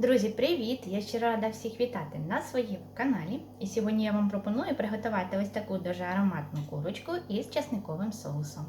Друзі, привіт! Я ще рада всіх вітати на своєму каналі. І сьогодні я вам пропоную приготувати ось таку дуже ароматну курочку із часниковим соусом.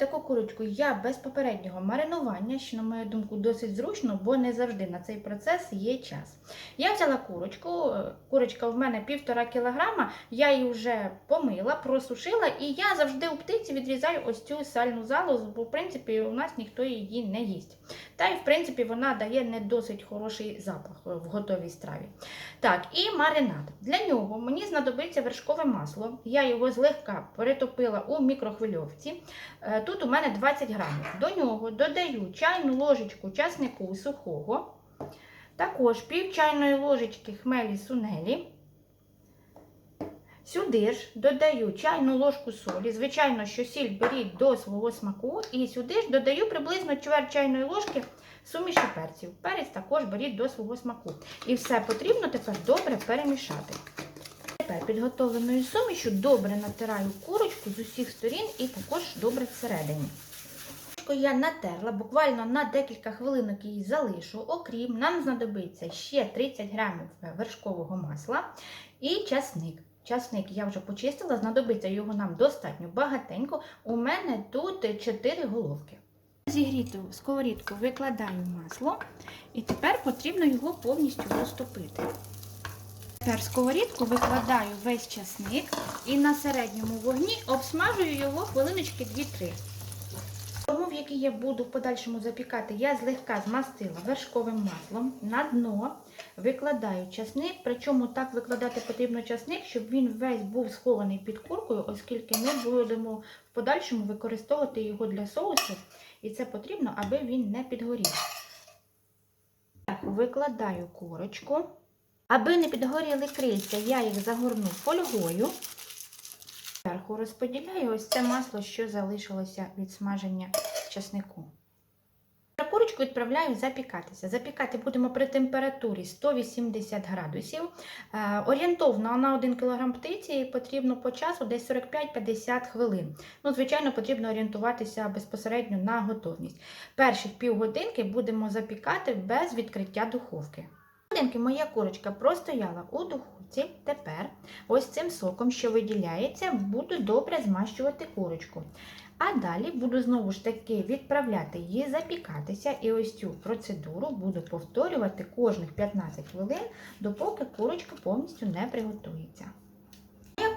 Таку курочку я без попереднього маринування, що, на мою думку, досить зручно, бо не завжди на цей процес є час. Я взяла курочку, е, курочка в мене півтора кілограма, я її вже помила, просушила, і я завжди у птиці відрізаю ось цю сальну залозу, бо в принципі у нас ніхто її не їсть. Та й в принципі вона дає не досить хороший запах в готовій страві. Так, і маринад. Для нього мені знадобиться вершкове масло. Я його злегка перетопила у мікрохвильовці. Тут у мене 20 грамів. До нього додаю чайну ложечку часнику сухого, також пів чайної ложечки хмелі сунелі. Сюди ж додаю чайну ложку солі. Звичайно, що сіль беріть до свого смаку. І сюди ж додаю приблизно чверть чайної ложки суміші перців. Перець також беріть до свого смаку. І все потрібно тепер добре перемішати. Тепер підготовленою сумішю добре натираю курочку з усіх сторін і також добре всередині. Я натерла, буквально на декілька хвилинок її залишу. Окрім, нам знадобиться ще 30 грамів вершкового масла і часник. Часник я вже почистила, знадобиться його нам достатньо багатенько. У мене тут 4 головки. Зігріту сковорідку викладаю масло, і тепер потрібно його повністю розтопити. Тепер сковорідку викладаю весь часник і на середньому вогні обсмажую його хвилиночки 2-3. Тому, в якій я буду в подальшому запікати, я злегка змастила вершковим маслом. На дно викладаю часник, причому так викладати потрібно часник, щоб він весь був схований під куркою, оскільки ми будемо в подальшому використовувати його для соусу. І це потрібно, аби він не підгорів. Викладаю курочку. Аби не підгоріли крильця, я їх загорну фольгою. Зверху розподіляю ось це масло, що залишилося від смаження часнику. Курочку відправляю запікатися. Запікати будемо при температурі 180 градусів. Е, орієнтовно на 1 кг птиці потрібно по часу десь 45-50 хвилин. Ну, Звичайно, потрібно орієнтуватися безпосередньо на готовність. Перші півгодинки будемо запікати без відкриття духовки. Годинки моя курочка простояла у духовці. Тепер ось цим соком, що виділяється, буду добре змащувати курочку. А далі буду знову ж таки відправляти її запікатися. І ось цю процедуру буду повторювати кожних 15 хвилин, допоки курочка повністю не приготується.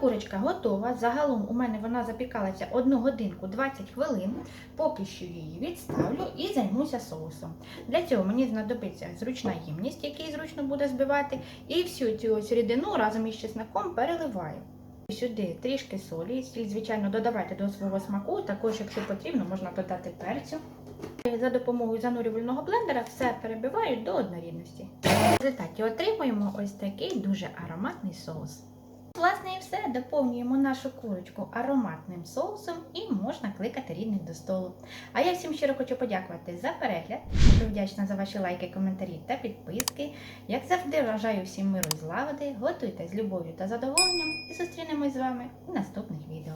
Курочка готова. Загалом у мене вона запікалася 1 годинку 20 хвилин. Поки що її відставлю і займуся соусом. Для цього мені знадобиться зручна ємність, який зручно буде збивати, і всю цю ось рідину разом із чесноком переливаю. Сюди трішки солі, сіль, звичайно, додавайте до свого смаку, також, якщо потрібно, можна додати перцю. За допомогою занурювального блендера все перебиваю до однорідності. В результаті отримуємо ось такий дуже ароматний соус. Власне, і все, доповнюємо нашу курочку ароматним соусом і можна кликати рідних до столу. А я всім щиро хочу подякувати за перегляд. Дуже вдячна за ваші лайки, коментарі та підписки. Як завжди, вважаю всім миру і злагоди. Готуйте з любов'ю та задоволенням і зустрінемось з вами у наступних відео.